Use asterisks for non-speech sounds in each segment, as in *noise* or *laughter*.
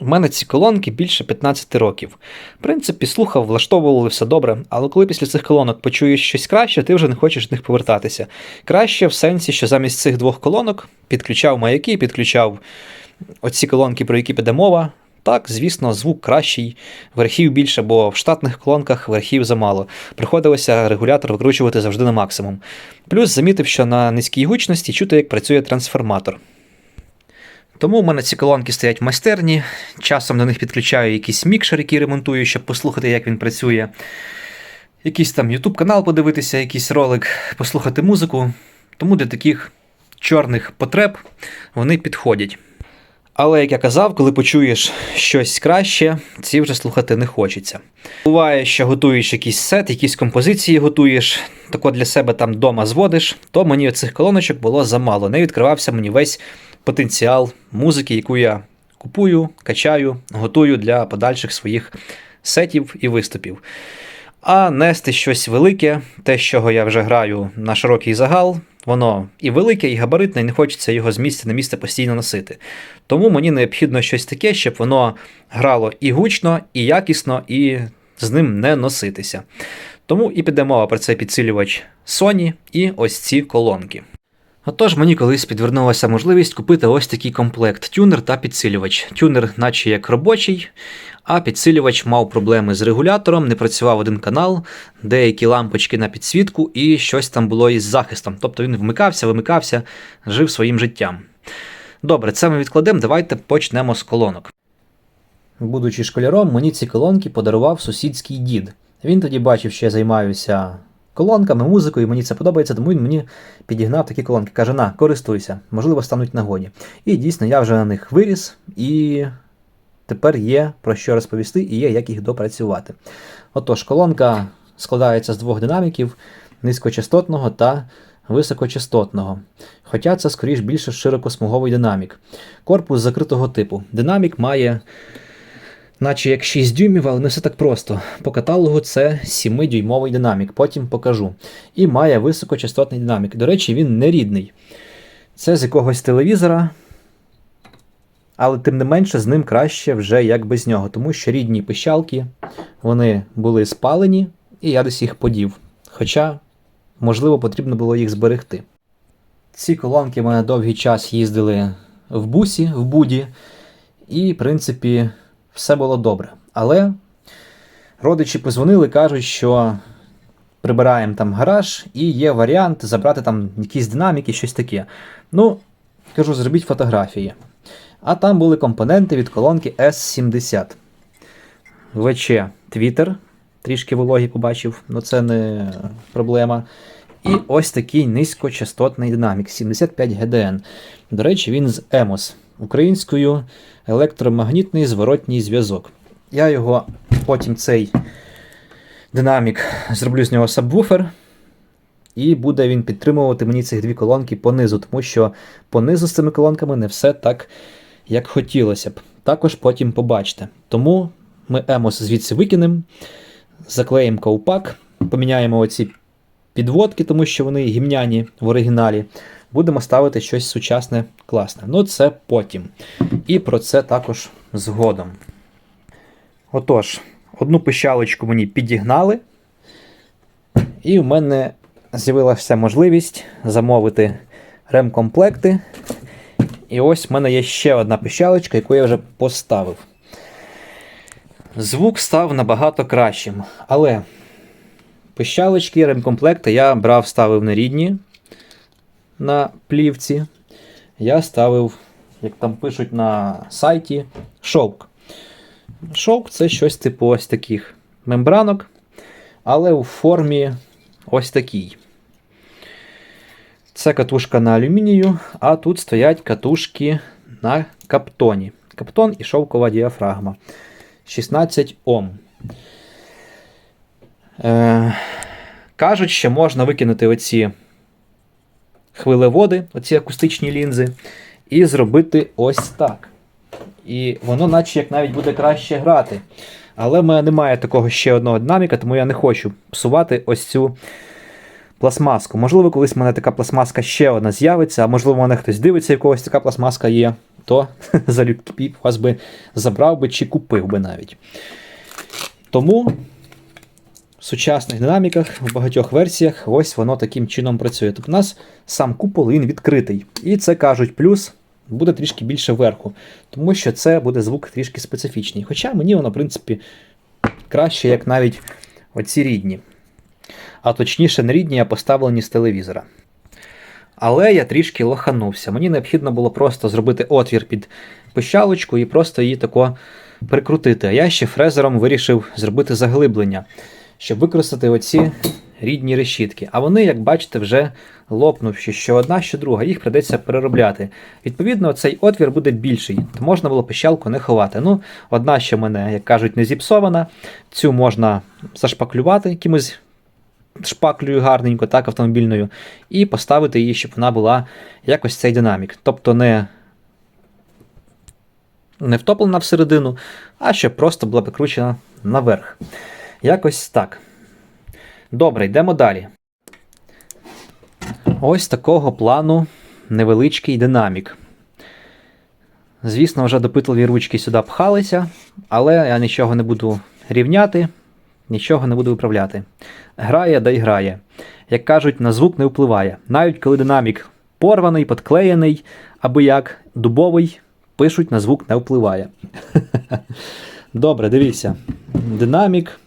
В мене ці колонки більше 15 років. В принципі, слухав, влаштовували все добре, але коли після цих колонок почуєш щось краще, ти вже не хочеш до них повертатися. Краще в сенсі, що замість цих двох колонок підключав маяки, підключав оці колонки, про які піде мова. Так, звісно, звук кращий, верхів більше, бо в штатних колонках верхів замало. Приходилося регулятор викручувати завжди на максимум. Плюс замітив, що на низькій гучності чути, як працює трансформатор. Тому в мене ці колонки стоять в майстерні. Часом до них підключаю якийсь мікшер, який ремонтую, щоб послухати, як він працює. Якийсь там YouTube канал подивитися, якийсь ролик, послухати музику. Тому для таких чорних потреб вони підходять. Але, як я казав, коли почуєш щось краще, ці вже слухати не хочеться. Буває, що готуєш якийсь сет, якісь композиції готуєш, тако для себе там вдома зводиш, то мені оцих колоночок було замало. Не відкривався мені весь потенціал музики, яку я купую, качаю, готую для подальших своїх сетів і виступів. А нести щось велике, те, з чого я вже граю на широкий загал, воно і велике, і габаритне, і не хочеться його з місця на місце постійно носити. Тому мені необхідно щось таке, щоб воно грало і гучно, і якісно, і з ним не носитися. Тому і піде мова про цей підсилювач Sony і ось ці колонки. Отож, мені колись підвернулася можливість купити ось такий комплект тюнер та підсилювач. Тюнер, наче як робочий, а підсилювач мав проблеми з регулятором, не працював один канал, деякі лампочки на підсвітку, і щось там було із захистом. Тобто він вмикався, вимикався, жив своїм життям. Добре, це ми відкладемо. Давайте почнемо з колонок. Будучи школяром, мені ці колонки подарував сусідський дід. Він тоді бачив, що я займаюся колонками, музикою, мені це подобається, тому він мені підігнав такі колонки. Каже: на, користуйся, можливо, стануть нагоді. І дійсно, я вже на них виріс, і тепер є про що розповісти і є як їх допрацювати. Отож, колонка складається з двох динаміків низькочастотного та високочастотного. Хоча це, скоріш більше широкосмуговий динамік. Корпус закритого типу. Динамік має наче як 6 дюймів, але не все так просто. По каталогу це 7-дюймовий динамік, потім покажу. І має високочастотний динамік. До речі, він не рідний. Це з якогось телевізора, але тим не менше з ним краще вже як без нього, тому що рідні пищалки вони були спалені, і я десь їх подів. Хоча, можливо, потрібно було їх зберегти. Ці колонки в мене довгий час їздили в бусі, в буді, і, в принципі, все було добре. Але родичі позвонили, кажуть, що прибираємо там гараж, і є варіант забрати там якісь динаміки, щось таке. Ну, кажу, зробіть фотографії. А там були компоненти від колонки S70. ВЧ Twitter, трішки вологі побачив, але це не проблема. І ось такий низькочастотний динамік 75 GDN. До речі, він з EMOS, українською електромагнітний зворотній зв'язок. Я його потім цей динамік зроблю з нього сабвуфер. І буде він підтримувати мені цих дві колонки понизу, тому що понизу з цими колонками не все так, як хотілося б. Також потім побачите. Тому ми емос звідси викинемо, заклеїмо ковпак, поміняємо оці підводки, тому що вони гімняні в оригіналі. Будемо ставити щось сучасне, класне. Ну, це потім. І про це також згодом. Отож, одну пищалочку мені підігнали. І в мене з'явилася можливість замовити ремкомплекти. І ось в мене є ще одна пищалочка, яку я вже поставив. Звук став набагато кращим. Але пищалочки, ремкомплекти я брав, ставив на рідні на плівці. Я ставив, як там пишуть на сайті, шовк. Шовк це щось типу ось таких мембранок, але у формі ось такій. Це катушка на алюмінію, а тут стоять катушки на каптоні. Каптон і шовкова діафрагма. 16 Ом. Е, Кажуть, що можна викинути оці хвилеводи, оці акустичні лінзи, і зробити ось так. І воно, наче як навіть буде краще грати. Але в мене немає такого ще одного динаміка, тому я не хочу псувати ось цю пластмаску. Можливо, колись в мене така пластмаска ще одна з'явиться, а можливо, в мене хтось дивиться, і в когось така пластмаска є, то *laughs* залюбки вас би забрав би чи купив би навіть. Тому в сучасних динаміках, в багатьох версіях, ось воно таким чином працює. Тобто у нас сам купол він відкритий. І це кажуть, плюс буде трішки більше верху, тому що це буде звук трішки специфічний. Хоча мені воно, в принципі, краще, як навіть оці рідні. А точніше, не рідні, а поставлені з телевізора. Але я трішки лоханувся. Мені необхідно було просто зробити отвір під пищалочку і просто її тако прикрутити. А я ще фрезером вирішив зробити заглиблення, щоб використати оці рідні решітки. А вони, як бачите, вже лопнувши, що одна, що друга, їх придеться переробляти. Відповідно, цей отвір буде більший, то можна було пищалку не ховати. Ну, одна ще мене, як кажуть, не зіпсована. Цю можна зашпаклювати якимось шпаклею гарненько, так, автомобільною, і поставити її, щоб вона була якось цей динамік. Тобто не, не втоплена всередину, а щоб просто була прикручена наверх. Якось так. Добре, йдемо далі. Ось такого плану невеличкий динамік. Звісно, вже допитливі ручки сюди пхалися, але я нічого не буду рівняти, нічого не буду виправляти. Грає да й грає. Як кажуть, на звук не впливає. Навіть коли динамік порваний, подклеєний, або як дубовий, пишуть, на звук не впливає. *laughs* Добре, дивіться. Динамік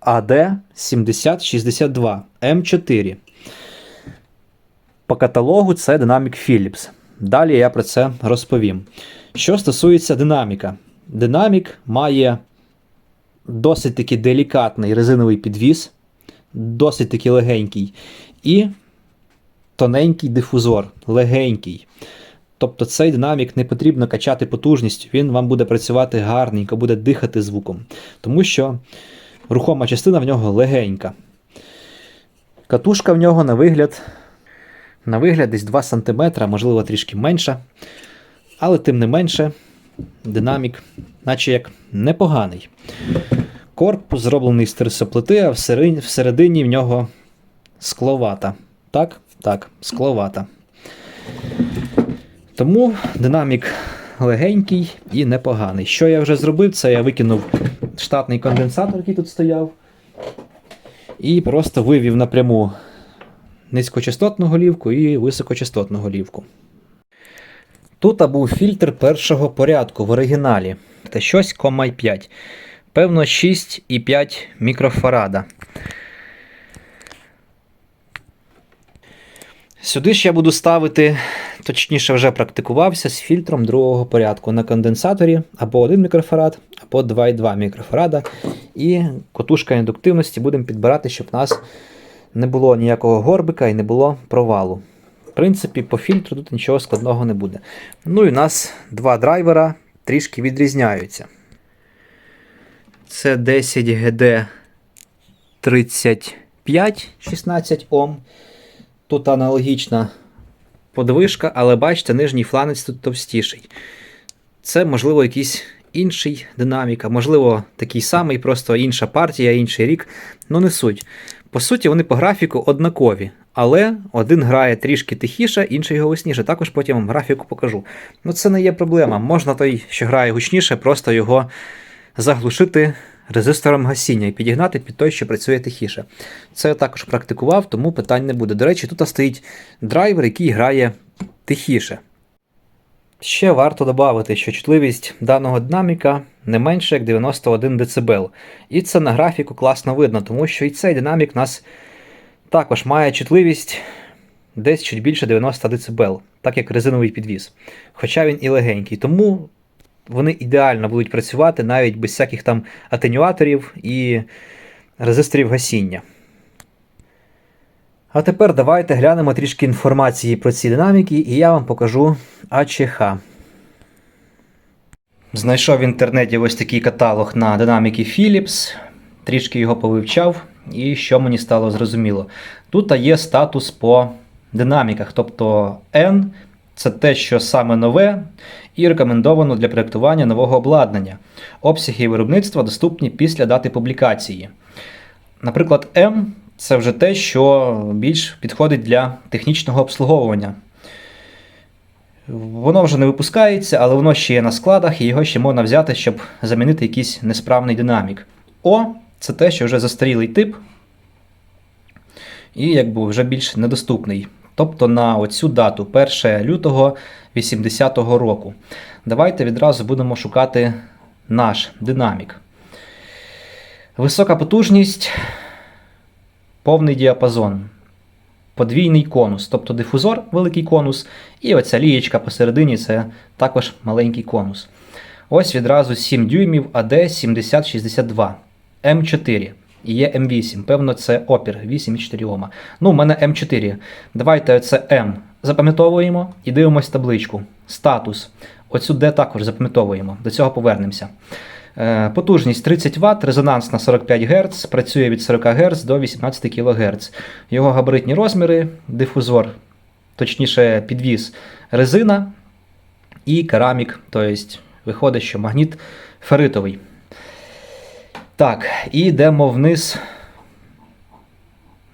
AD7062 M4. По каталогу це динамік Philips. Далі я про це розповім. Що стосується динаміка, динамік має досить таки делікатний резиновий підвіс, досить таки легенький, і тоненький дифузор, легенький. Тобто цей динамік не потрібно качати потужністю, він вам буде працювати гарненько, буде дихати звуком. Тому що рухома частина в нього легенька. Катушка в нього на вигляд на вигляд десь 2 см, можливо, трішки менша. Але тим не менше, динамік, наче як непоганий. Корпус зроблений з терсоплити, а всередині, в нього скловата. Так, так, скловата. Тому динамік легенький і непоганий. Що я вже зробив, це я викинув штатний конденсатор, який тут стояв, і просто вивів напряму низькочастотну голівку і високочастотну голівку. Тут був фільтр першого порядку в оригіналі. Це щось 5. Певно, 6,5 мікрофарада. Сюди ж я буду ставити, точніше, вже практикувався з фільтром другого порядку на конденсаторі або 1 мікрофарад, або 2,2 мікрофарада. І котушка індуктивності будемо підбирати, щоб у нас не було ніякого горбика і не було провалу. Принципі, по фільтру тут нічого складного не буде. Ну і у нас два драйвера трішки відрізняються. Це 10 GD 35 16 Ом. Тут аналогічна подвижка, але бачите, нижній фланець тут товстіший. Це, можливо, якийсь інший динамік, а можливо, такий самий, просто інша партія, інший рік. Ну, не суть. По суті, вони по графіку однакові, але один грає трішки тихіше, інший голосніше. Також потім вам графіку покажу. Ну, це не є проблема. Можна той, що грає гучніше, просто його заглушити резистором гасіння і підігнати під той, що працює тихіше. Це я також практикував, тому питань не буде. До речі, тут стоїть драйвер, який грає тихіше. Ще варто додати, що чутливість даного динаміка не менше як 91 дБ. І це на графіку класно видно, тому що і цей динамік нас також має чутливість десь чуть більше 90 дБ, так як резиновий підвіз. Хоча він і легенький. Тому вони ідеально будуть працювати навіть без всяких там атенюаторів і резисторів гасіння. А тепер давайте глянемо трішки інформації про ці динаміки, і я вам покажу АЧХ. Знайшов в інтернеті ось такий каталог на динаміки Philips, трішки його повивчав, і що мені стало зрозуміло. Тут є статус по динаміках, тобто N це те, що саме нове, і рекомендовано для проєктування нового обладнання. Обсяги виробництва доступні після дати публікації. Наприклад, M це вже те, що більш підходить для технічного обслуговування. Воно вже не випускається, але воно ще є на складах, і його ще можна взяти, щоб замінити якийсь несправний динамік. О, це те, що вже застарілий тип, і якби вже більш недоступний. Тобто на оцю дату, 1 лютого 80-го року. Давайте відразу будемо шукати наш динамік. Висока потужність, повний діапазон, подвійний конус, тобто дифузор, великий конус, і оця лієчка посередині це також маленький конус. Ось відразу 7 дюймів AD 7062 М4. І є М8, певно, це опір 8,4 Ома. Ну, у мене М4. Давайте це М запам'ятовуємо і дивимось табличку. Статус. Оцю Д також запам'ятовуємо. До цього повернемося. Е, Потужність 30 Вт, резонанс на 45 Гц, працює від 40 Гц до 18 кГц. Його габаритні розміри, дифузор, точніше, підвіз резина і керамік, тобто виходить, що магніт ферритовий. Так, і йдемо вниз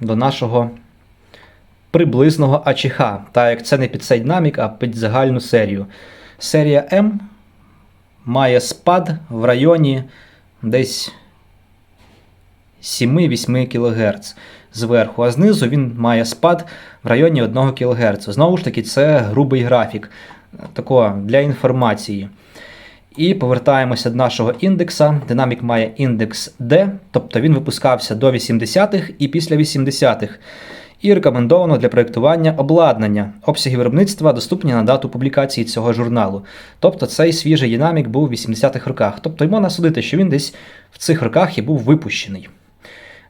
до нашого приблизного АЧХ. Так як це не під цей динамік, а під загальну серію. Серія М має спад в районі десь 7-8 кГц зверху, а знизу він має спад в районі 1 кГц. Знову ж таки, це грубий графік. Тако для інформації. І повертаємося до нашого індекса. Динамік має індекс D, тобто він випускався до 80-х і після 80-х. І рекомендовано для проєктування обладнання. Обсяги виробництва доступні на дату публікації цього журналу. Тобто цей свіжий динамік був у 80-х роках. Тобто йому насудити, що він десь в цих роках і був випущений.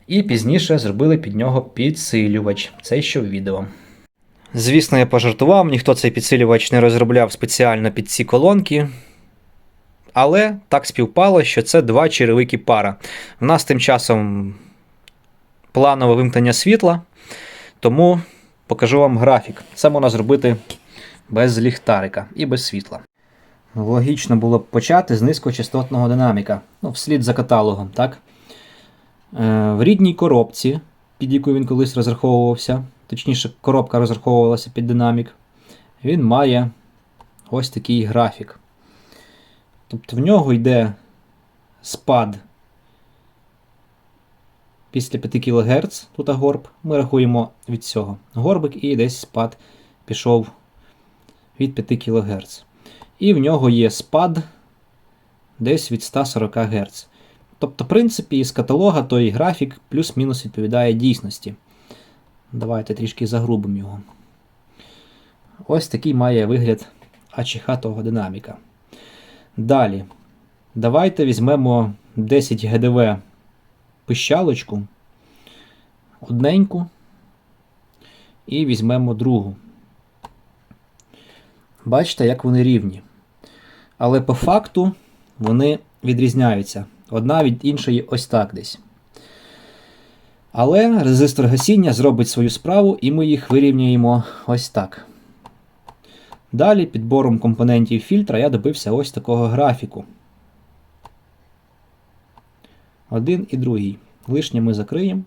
І пізніше зробили під нього підсилювач. Це що в відео. Звісно, я пожартував, ніхто цей підсилювач не розробляв спеціально під ці колонки. Але так співпало, що це два черевики пара. У нас тим часом планове вимкнення світла, тому покажу вам графік. Це можна зробити без ліхтарика і без світла. Логічно було б почати з низькочастотного динаміка, ну, вслід за каталогом, так? Е, в рідній коробці, під яку він колись розраховувався, точніше, коробка розраховувалася під динамік, він має ось такий графік. Тобто в нього йде спад після 5 кГц, тут горб. Ми рахуємо від цього горбик і десь спад пішов від 5 кГц. І в нього є спад десь від 140 Гц. Тобто, в принципі, із каталога той графік плюс-мінус відповідає дійсності. Давайте трішки загрубимо його. Ось такий має вигляд АЧХ того динаміка. Далі. Давайте візьмемо 10 ГДВ пищалочку, одненьку, і візьмемо другу. Бачите, як вони рівні. Але по факту вони відрізняються. Одна від іншої ось так десь. Але резистор гасіння зробить свою справу, і ми їх вирівнюємо ось так. Далі підбором компонентів фільтра я добився ось такого графіку. Один і другий. Лишнє ми закриємо.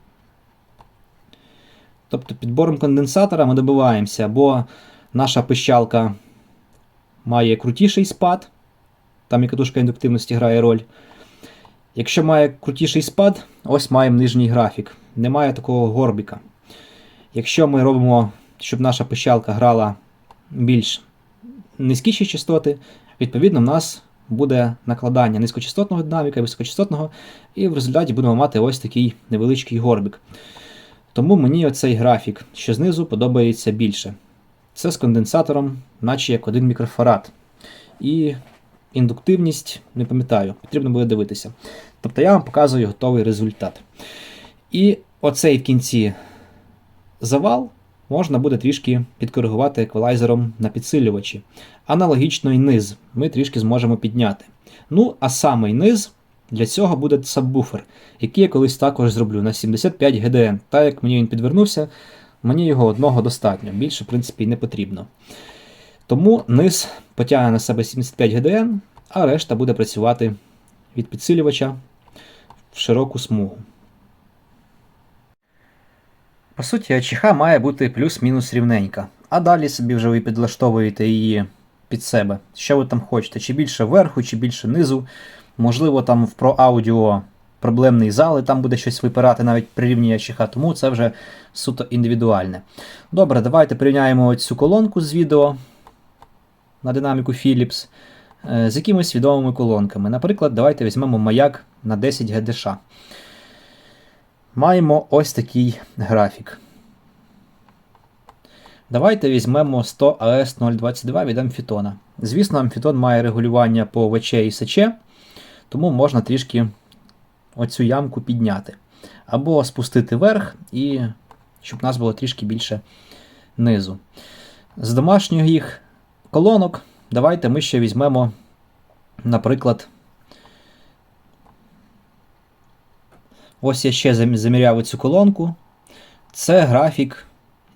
Тобто підбором конденсатора ми добиваємося, бо наша пищалка має крутіший спад, там і катушка індуктивності грає роль. Якщо має крутіший спад, ось маємо нижній графік. Немає такого горбіка. Якщо ми робимо, щоб наша пищалка грала більш низькіші частоти, відповідно, в нас буде накладання низькочастотного динаміка, високочастотного, і в результаті будемо мати ось такий невеличкий горбик. Тому мені оцей графік, що знизу, подобається більше. Це з конденсатором, наче як один мікрофарад. І індуктивність, не пам'ятаю, потрібно буде дивитися. Тобто я вам показую готовий результат. І оцей в кінці завал можна буде трішки підкоригувати еквалайзером на підсилювачі. Аналогічно і низ ми трішки зможемо підняти. Ну, а самий низ для цього буде сабвуфер, який я колись також зроблю на 75 GDN. Так як мені він підвернувся, мені його одного достатньо, більше, в принципі, не потрібно. Тому низ потягне на себе 75 GDN, а решта буде працювати від підсилювача в широку смугу. По суті, АЧХ має бути плюс-мінус рівненька. А далі собі вже ви підлаштовуєте її під себе. Що ви там хочете? Чи більше верху, чи більше низу. Можливо, там в Pro Audio проблемний зал, і там буде щось випирати навіть при рівні АЧХ, тому це вже суто індивідуальне. Добре, давайте порівняємо цю колонку з відео на динаміку Philips е, з якимись відомими колонками. Наприклад, давайте візьмемо маяк на 10 ГДШ. Маємо ось такий графік. Давайте візьмемо 100 AS 022 від Амфітона. Звісно, Амфітон має регулювання по ВЧ і СЧ, тому можна трішки оцю ямку підняти. Або спустити вверх, і щоб у нас було трішки більше низу. З домашніх їх колонок давайте ми ще візьмемо, наприклад, ось я ще заміряв цю колонку. Це графік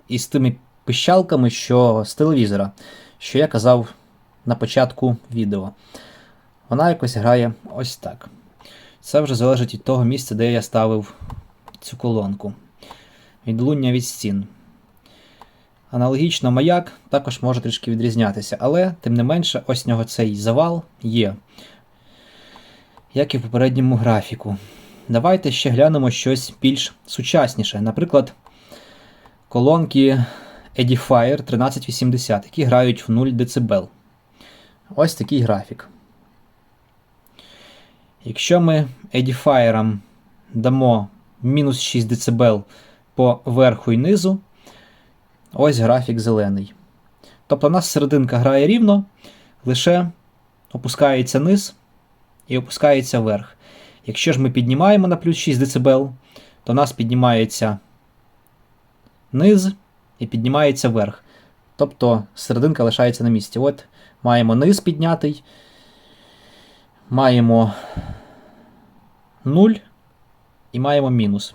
із тими пищалками, що з телевізора, що я казав на початку відео. Вона якось грає ось так. Це вже залежить від того місця, де я ставив цю колонку. Відлуння від стін. Аналогічно маяк також може трішки відрізнятися, але, тим не менше, ось в нього цей завал є. Як і в попередньому графіку. Давайте ще глянемо щось більш сучасніше. Наприклад, колонки Edifier 1380, які грають в 0 дБ. Ось такий графік. Якщо ми Edifier дамо мінус 6 дБ по верху і низу, ось графік зелений. Тобто у нас серединка грає рівно, лише опускається низ і опускається вверх. Якщо ж ми піднімаємо на плюс 6 дБ, то нас піднімається низ і піднімається вверх. Тобто серединка лишається на місці. От маємо низ піднятий, маємо 0 і маємо мінус.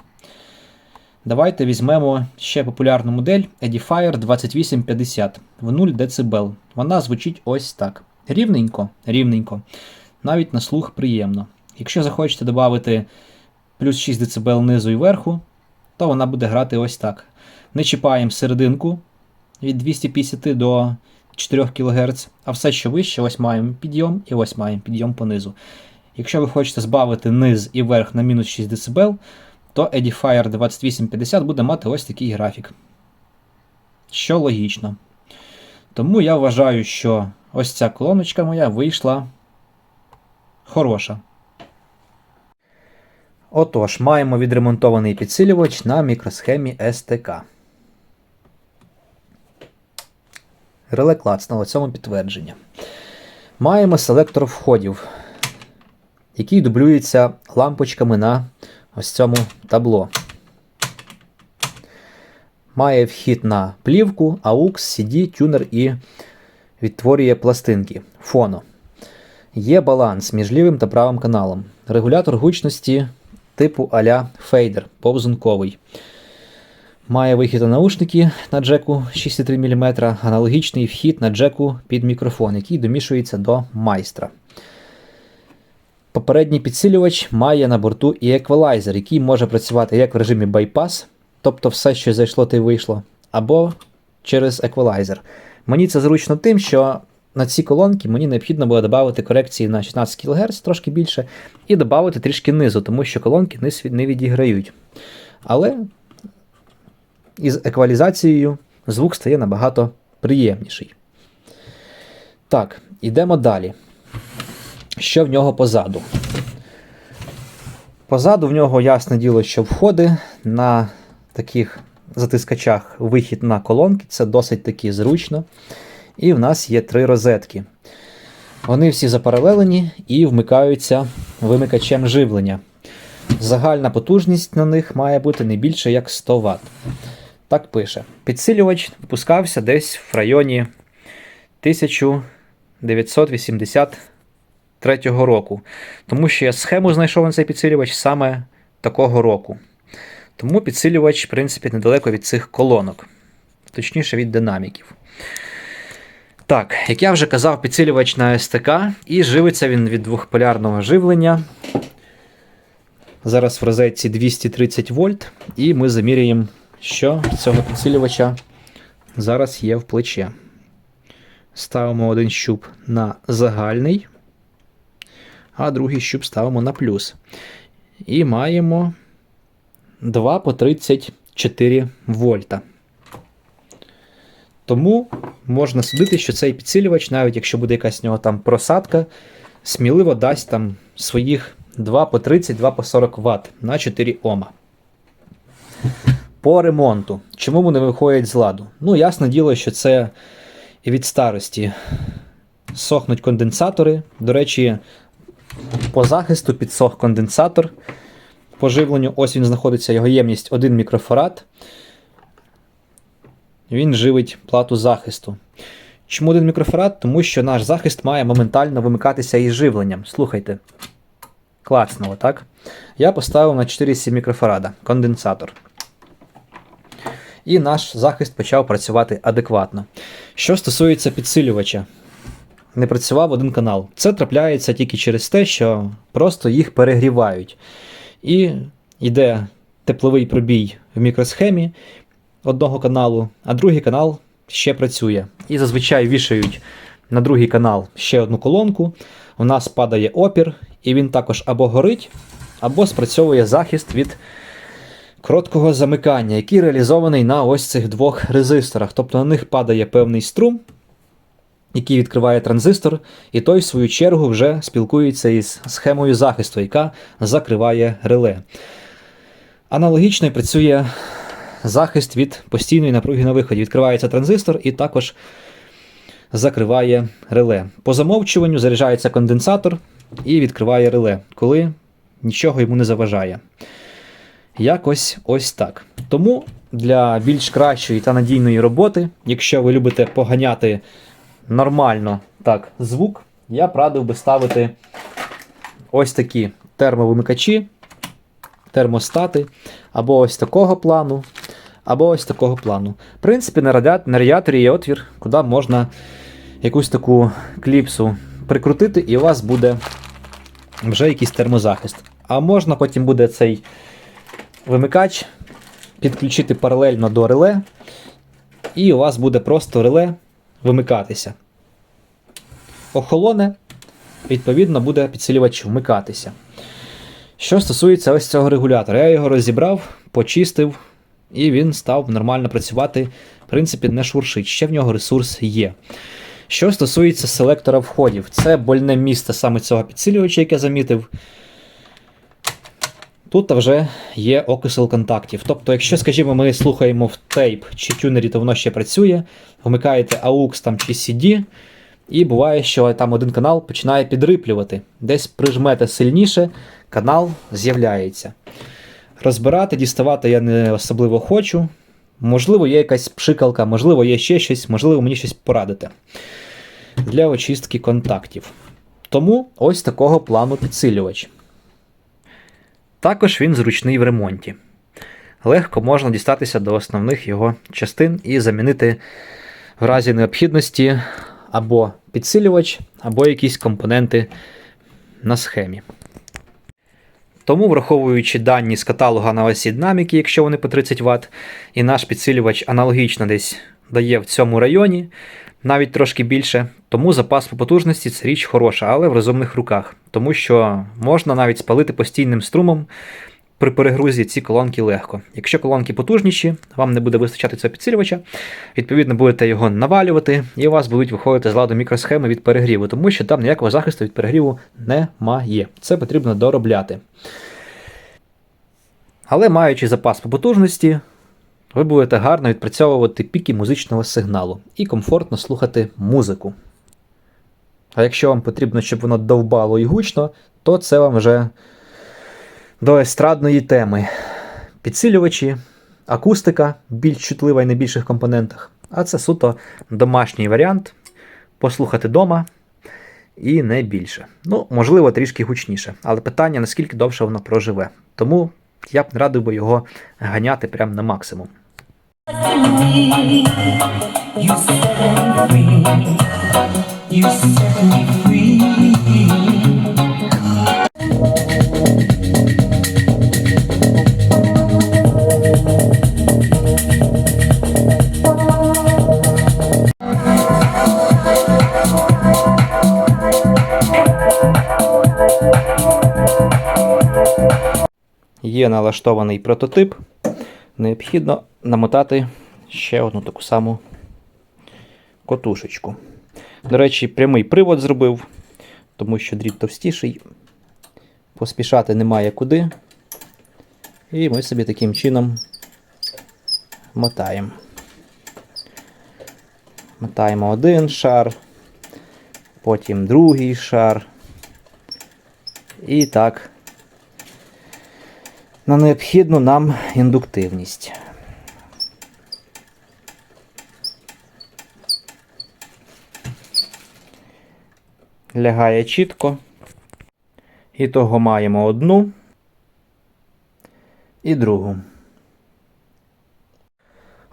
Давайте візьмемо ще популярну модель Edifier 2850 в 0 дБ. Вона звучить ось так. Рівненько, рівненько. Навіть на слух приємно. Якщо захочете додати плюс 6 дБ низу і верху, то вона буде грати ось так. Не чіпаємо серединку від 250 до 4 кГц, а все, що вище, ось маємо підйом і ось маємо підйом по низу. Якщо ви хочете збавити низ і верх на мінус 6 дБ, то Edifier 2850 буде мати ось такий графік. Що логічно. Тому я вважаю, що ось ця колоночка моя вийшла хороша. Отож, маємо відремонтований підсилювач на мікросхемі STK. Реле клацнуло цьому підтвердження. Маємо селектор входів, який дублюється лампочками на ось цьому табло. Має вхід на плівку, AUX, CD, тюнер і відтворює пластинки. Фоно. Є баланс між лівим та правим каналом. Регулятор гучності типу а-ля фейдер, повзунковий. Має вихід на наушники на джеку 6,3 мм, аналогічний вхід на джеку під мікрофон, який домішується до майстра. Попередній підсилювач має на борту і еквалайзер, який може працювати як в режимі байпас, тобто все, що зайшло, те вийшло, або через еквалайзер. Мені це зручно тим, що на ці колонки мені необхідно було додати корекції на 16 кГц, трошки більше, і додати трішки низу, тому що колонки низ не відіграють. Але із еквалізацією звук стає набагато приємніший. Так, йдемо далі. Що в нього позаду? Позаду в нього ясне діло, що входи на таких затискачах вихід на колонки, це досить таки зручно. І в нас є три розетки. Вони всі запаралелені і вмикаються вимикачем живлення. Загальна потужність на них має бути не більше як 100 Вт. Так пише. Підсилювач випускався десь в районі 1983 року. Тому що я схему знайшов на цей підсилювач саме такого року. Тому підсилювач, в принципі, недалеко від цих колонок, точніше від динаміків. Так, як я вже казав, підсилювач на СТК, і живиться він від двохполярного живлення. Зараз в розетці 230 вольт, і ми заміряємо що цього підсилювача зараз є в плече. Ставимо один щуп на загальний, а другий щуп ставимо на плюс. І маємо 2 по 34 вольта. Тому можна судити, що цей підсилювач, навіть якщо буде якась в нього там просадка, сміливо дасть там своїх 2 по 30, 2 по 40 Вт на 4 Ома. По ремонту. Чому вони виходять з ладу? Ну, ясне діло, що це від старості сохнуть конденсатори. До речі, по захисту підсох конденсатор. По живленню, ось він знаходиться, його ємність 1 мікрофарад. Він живить плату захисту. Чому 1 мікрофарад? Тому що наш захист має моментально вимикатися із живленням. Слухайте. Клацнуло, так? Я поставив на 4,7 мікрофарада конденсатор. І наш захист почав працювати адекватно. Що стосується підсилювача, не працював один канал. Це трапляється тільки через те, що просто їх перегрівають. І йде тепловий пробій в мікросхемі одного каналу, а другий канал ще працює. І зазвичай вішають на другий канал ще одну колонку. У нас падає опір, і він також або горить, або спрацьовує захист від короткого замикання, який реалізований на ось цих двох резисторах. Тобто на них падає певний струм, який відкриває транзистор, і той, в свою чергу, вже спілкується із схемою захисту, яка закриває реле. Аналогічно працює захист від постійної напруги на виході. Відкривається транзистор і також закриває реле. По замовчуванню заряджається конденсатор і відкриває реле, коли нічого йому не заважає. Якось ось так. Тому для більш кращої та надійної роботи, якщо ви любите поганяти нормально так звук, я б радив би ставити ось такі термовимикачі, термостати, або ось такого плану, або ось такого плану. В принципі, на радіа- на радіаторі є отвір, куди можна якусь таку кліпсу прикрутити, і у вас буде вже якийсь термозахист. А можна потім буде цей вимикач підключити паралельно до реле, і у вас буде просто реле вимикатися. Охолоне, відповідно, буде підсилювач вмикатися. Що стосується ось цього регулятора, я його розібрав, почистив, і він став нормально працювати. В принципі, не шуршить. Ще в нього ресурс є. Що стосується селектора входів, це больне місце саме цього підсилювача, яке замітив. Тут вже є окисел контактів. Тобто, якщо, скажімо, ми слухаємо в тейп чи тюнері, то воно ще працює, вмикаєте AUX там, чи CD, і буває, що там один канал починає підриплювати. Десь прижмете сильніше, канал з'являється. Розбирати, діставати я не особливо хочу. Можливо, є якась пшикалка, можливо, є ще щось, можливо, мені щось порадите для очистки контактів. Тому ось такого плану підсилювач. Також він зручний в ремонті. Легко можна дістатися до основних його частин і замінити в разі необхідності або підсилювач, або якісь компоненти на схемі. Тому, враховуючи дані з каталога на осі динаміки, якщо вони по 30 Вт, і наш підсилювач аналогічно десь дає в цьому районі, навіть трошки більше, тому запас по потужності це річ хороша, але в розумних руках, тому що можна навіть спалити постійним струмом. При перегрузі ці колонки легко. Якщо колонки потужніші, вам не буде вистачати цього підсилювача, відповідно, будете його навалювати, і у вас будуть виходити з ладу мікросхеми від перегріву, тому що там ніякого захисту від перегріву немає. Це потрібно доробляти. Але маючи запас по потужності, ви будете гарно відпрацьовувати піки музичного сигналу і комфортно слухати музику. А якщо вам потрібно, щоб воно довбало і гучно, то це вам вже до естрадної теми. Підсилювачі, акустика більш чутлива і на більших компонентах. А це суто домашній варіант. Послухати дома і не більше. Ну, можливо, трішки гучніше, але питання, наскільки довше воно проживе. Тому я б не радив би його ганяти прямо на максимум. You set me free. Є налаштований прототип. Необхідно намотати ще одну таку саму котушечку. До речі, прямий привод зробив, тому що дріт товстіший. Поспішати немає куди. І ми собі таким чином мотаємо. Мотаємо один шар, потім другий шар. І так на необхідну нам індуктивність. Лягає чітко. І того маємо одну і другу.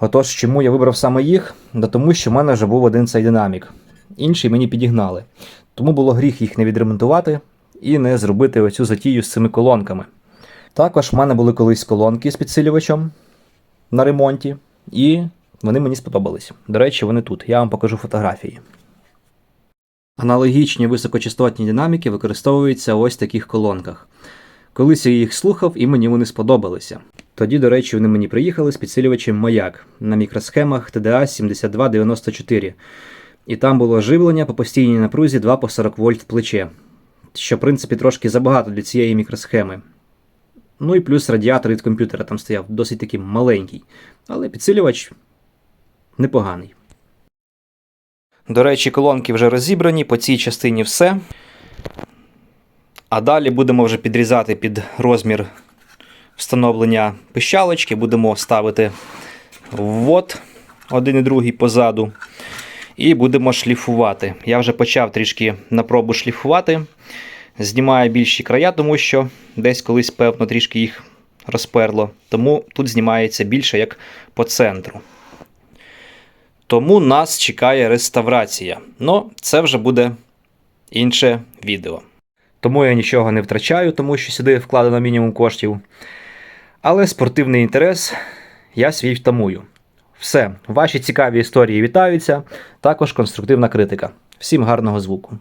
Отож, чому я вибрав саме їх? Да тому що в мене вже був один цей динамік. Інший мені підігнали. Тому було гріх їх не відремонтувати і не зробити оцю затію з цими колонками. Також в мене були колись колонки з підсилювачем на ремонті, і вони мені сподобались. До речі, вони тут. Я вам покажу фотографії. Аналогічні високочастотні динаміки використовуються ось таких колонках. Колись я їх слухав і мені вони сподобалися. Тоді, до речі, вони мені приїхали з підсилювачем маяк на мікросхемах TDA 7294. І там було живлення по постійній напрузі 2 по 40 вольт в плече, що в принципі трошки забагато для цієї мікросхеми. Ну і плюс радіатор від комп'ютера там стояв досить такий маленький, але підсилювач непоганий. До речі, колонки вже розібрані, по цій частині все. А далі будемо вже підрізати під розмір встановлення пищалочки, будемо ставити ввод один і другий позаду. І будемо шліфувати. Я вже почав трішки на пробу шліфувати. Знімаю більші края, тому що десь колись, певно, трішки їх розперло. Тому тут знімається більше як по центру. Тому нас чекає реставрація. Ну, це вже буде інше відео. Тому я нічого не втрачаю, тому що сюди вкладено мінімум коштів. Але спортивний інтерес я свій втамую. Все, ваші цікаві історії вітаються, також конструктивна критика. Всім гарного звуку.